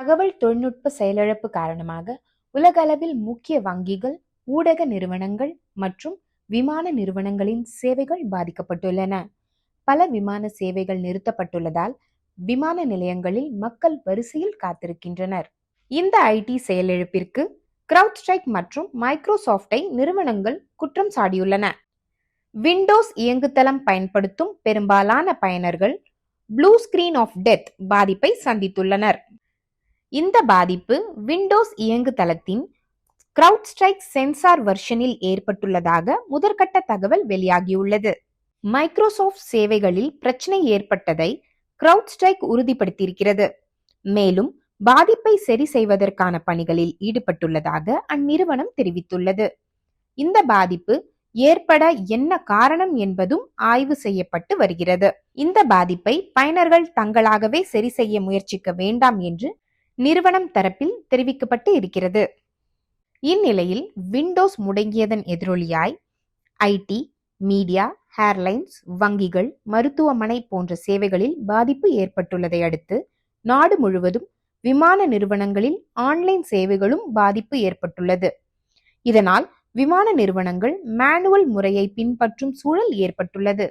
தகவல் தொழில்நுட்ப செயலிழப்பு காரணமாக உலகளவில் முக்கிய வங்கிகள் ஊடக நிறுவனங்கள் மற்றும் விமான நிறுவனங்களின் சேவைகள் பாதிக்கப்பட்டுள்ளன. பல விமான சேவைகள் நிறுத்தப்பட்டுள்ளதால் விமான நிலையங்களில் மக்கள் வரிசையில் காத்திருக்கின்றனர். இந்த ஐடி செயலிழப்பிற்கு கிரவுட் ஸ்ட்ரைக் மற்றும் மைக்ரோசாஃப்டை நிறுவனங்கள் குற்றம் சாடியுள்ளன. விண்டோஸ் இயங்குதளம் பயன்படுத்தும் பெரும்பாலான பயனர்கள் ப்ளூ ஸ்கிரீன் ஆஃப் டெத் பாதிப்பை சந்தித்துள்ளனர். இந்த பாதிப்பு விண்டோஸ் இயங்குதளத்தின் கிரவுட் ஸ்ட்ரைக் சென்சார் வெர்ஷனில் ஏற்பட்டுள்ளதாக முதற்கட்ட தகவல் வெளியாகியுள்ளது. மைக்ரோசாஃப்ட் சேவைகளில் பிரச்சனை ஏற்பட்டதை கிரவுட் ஸ்ட்ரைக் உறுதிப்படுத்தியிருக்கிறது. மேலும் பாதிப்பை சரி செய்வதற்கான பணிகளில் ஈடுபட்டுள்ளதாக அந்நிறுவனம் தெரிவித்துள்ளது. இந்த பாதிப்பு ஏற்பட என்ன காரணம் என்பதும் ஆய்வு செய்யப்பட்டு வருகிறது. இந்த பாதிப்பை பயனர்கள் தங்களாகவே சரி செய்ய முயற்சிக்க வேண்டாம் என்று நிறுவனம் தரப்பில் தெரிவிக்கப்பட்டு இருக்கிறது. இந்நிலையில் விண்டோஸ் முடங்கியதன் எதிரொலியாய் ஐடி மீடியா ஏர்லைன்ஸ் வங்கிகள் மருத்துவமனை போன்ற சேவைகளில் பாதிப்பு ஏற்பட்டுள்ளதை அடுத்து நாடு முழுவதும் விமான நிறுவனங்களில் ஆன்லைன் சேவைகளும் பாதிப்பு ஏற்பட்டுள்ளது. இதனால் விமான நிறுவனங்கள் மேனுவல் முறையை பின்பற்றும் சூழல் ஏற்பட்டுள்ளது.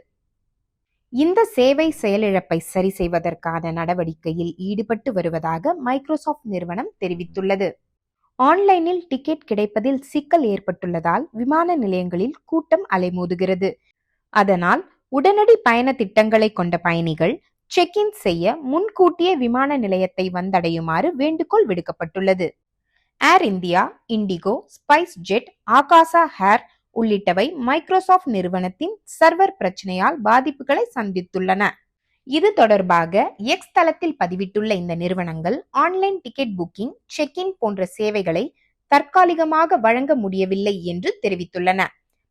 இந்த சேவை செயலிழப்பை சரி செய்வதற்கான நடவடிக்கையில் ஈடுபட்டு வருவதாக மைக்ரோசாஃப்ட் நிறுவனம் தெரிவித்துள்ளது. ஆன்லைனில் டிக்கெட் கிடைப்பதில் சிக்கல் ஏற்பட்டுள்ளதால் விமான நிலையங்களில் கூட்டம் அலைமோதுகிறது. அதனால் உடனடி பயண திட்டங்களை கொண்ட பயணிகள் செக் இன் செய்ய முன்கூட்டியே விமான நிலையத்தை வந்தடையுமாறு வேண்டுகோள் விடுக்கப்பட்டுள்ளது. Air India IndiGo SpiceJet Akasa Air உள்ளிட்டவை மைக்ரோசாஃப்ட் நிறுவனத்தின் சர்வர் பிரச்சனையால் பாதிப்புகளை சந்தித்துள்ளன. இது தொடர்பாக எக்ஸ் தளத்தில் பதிவிட்டுள்ள இந்த நிறுவனங்கள் online ticket booking check in போன்ற சேவைகளை தற்காலிகமாக வழங்க முடியவில்லை என்று தெரிவித்துள்ளன.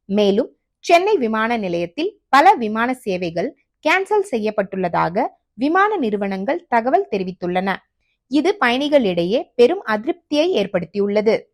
மேலும் சென்னை விமான நிலையத்தில் பல விமான சேவைகள் கேன்சல் செய்யப்பட்டுள்ளதாக விமான நிறுவனங்கள் தகவல் தெரிவித்துள்ளன. இது பயணிகளிடையே பெரும் அதிருப்தியை ஏற்படுத்தியுள்ளது.